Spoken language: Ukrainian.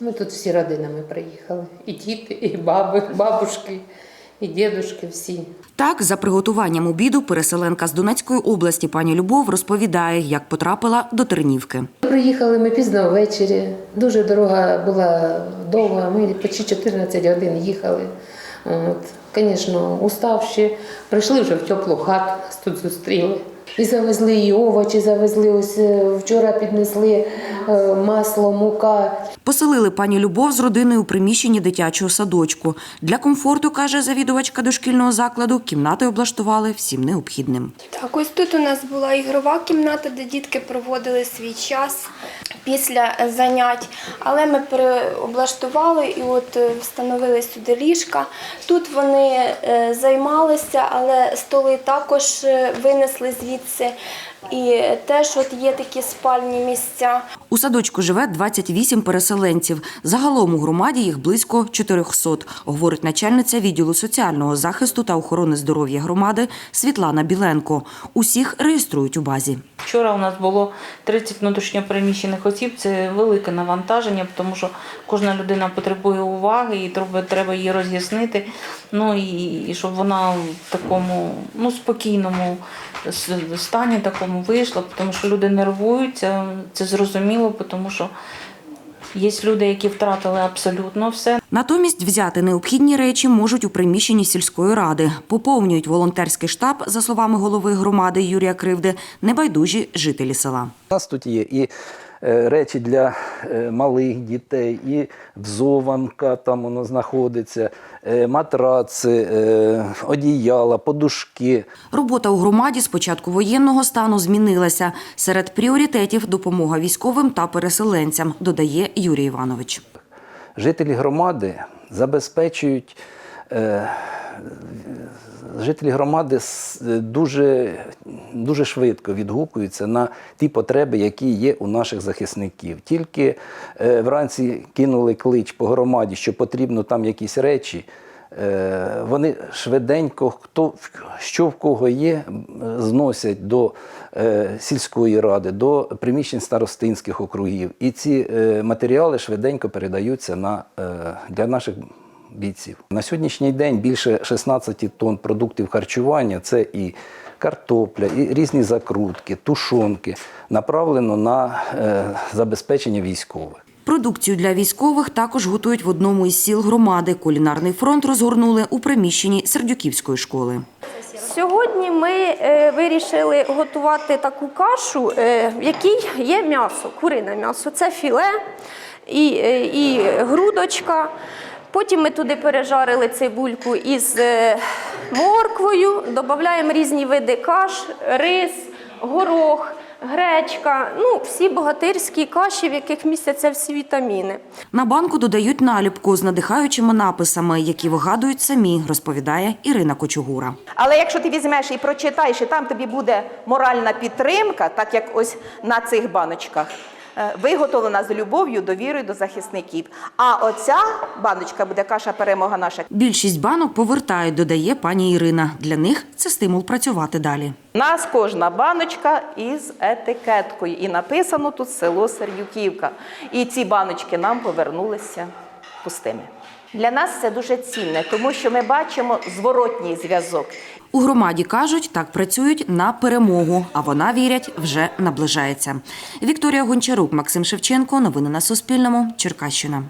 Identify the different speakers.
Speaker 1: Ми тут всі родинами приїхали. І діти, і баби, бабушки, і дідушки всі.
Speaker 2: Так, за приготуванням обіду переселенка з Донецької області пані Любов розповідає, як потрапила до Тернівки.
Speaker 1: Приїхали ми пізно ввечері. Дуже дорога була довга. Ми почти 14 годин їхали. От. Звісно, уставші. Прийшли вже в теплу хату, нас тут зустріли. І завезли і овочі, завезли ось е, вчора піднесли е, масло, мука.
Speaker 2: Поселили пані Любов з родиною у приміщенні дитячого садочку. Для комфорту, каже завідувачка дошкільного закладу, кімнати облаштували всім необхідним.
Speaker 3: Так, ось тут у нас була ігрова кімната, де дітки проводили свій час після занять. Але ми переоблаштували і от е, встановили сюди ліжка. Тут вони займалися, але столи також винесли звідси. І теж от є такі спальні місця.
Speaker 2: У садочку живе 28 переселенців. Загалом у громаді їх близько 400, говорить начальниця відділу соціального захисту та охорони здоров'я громади Світлана Біленко. Усіх реєструють у базі.
Speaker 4: Вчора у нас було 30 внутрішньопереміщених осіб. Це велике навантаження, тому що кожна людина потребує уваги і треба, треба її роз'яснити. Ну і, і щоб вона в такому ну, спокійному стані такому вийшла, тому що люди нервуються. Це зрозуміло, тому що є люди, які втратили абсолютно все.
Speaker 2: Натомість взяти необхідні речі можуть у приміщенні сільської ради. Поповнюють волонтерський штаб, за словами голови громади Юрія Кривди, небайдужі жителі села.
Speaker 5: У нас тут є і речі для е, малих дітей, і взованка там воно знаходиться, е, матраци, е, одіяла, подушки.
Speaker 2: Робота у громаді з початку воєнного стану змінилася. Серед пріоритетів допомога військовим та переселенцям, додає Юрій Іванович.
Speaker 5: Жителі громади забезпечують. Е, Жителі громади дуже, дуже швидко відгукуються на ті потреби, які є у наших захисників. Тільки е, вранці кинули клич по громаді, що потрібно там якісь речі. е, Вони швиденько, хто що в кого є, зносять до е, сільської ради, до приміщень старостинських округів. І ці е, матеріали швиденько передаються на, е, для наших бійців. На сьогоднішній день більше 16 тонн продуктів харчування це і картопля, і різні закрутки, тушонки, направлено на е, забезпечення військових.
Speaker 2: Продукцію для військових також готують в одному із сіл громади. Кулінарний фронт розгорнули у приміщенні Сердюківської школи.
Speaker 6: Сьогодні ми е, вирішили готувати таку кашу, е, в якій є м'ясо, курине м'ясо. Це філе і, е, і грудочка. Потім ми туди пережарили цибульку із е, морквою, додаємо різні види каш, рис, горох, гречка, ну, всі богатирські каші, в яких містяться всі вітаміни.
Speaker 2: На банку додають наліпку з надихаючими написами, які вигадують самі, розповідає Ірина Кочугура.
Speaker 7: Але якщо ти візьмеш і прочитаєш, і там тобі буде моральна підтримка, так як ось на цих баночках, виготовлена з любов'ю, довірою до захисників. А оця баночка буде каша перемога наша.
Speaker 2: Більшість банок повертають, додає пані Ірина. Для них це стимул працювати далі.
Speaker 7: У нас кожна баночка із етикеткою, і написано тут село Сердюківка. І ці баночки нам повернулися пустими. Для нас це дуже цінне, тому що ми бачимо зворотній зв'язок.
Speaker 2: У громаді кажуть, так працюють на перемогу, а вона вірять, вже наближається. Вікторія Гончарук, Максим Шевченко. Новини на Суспільному. Черкащина.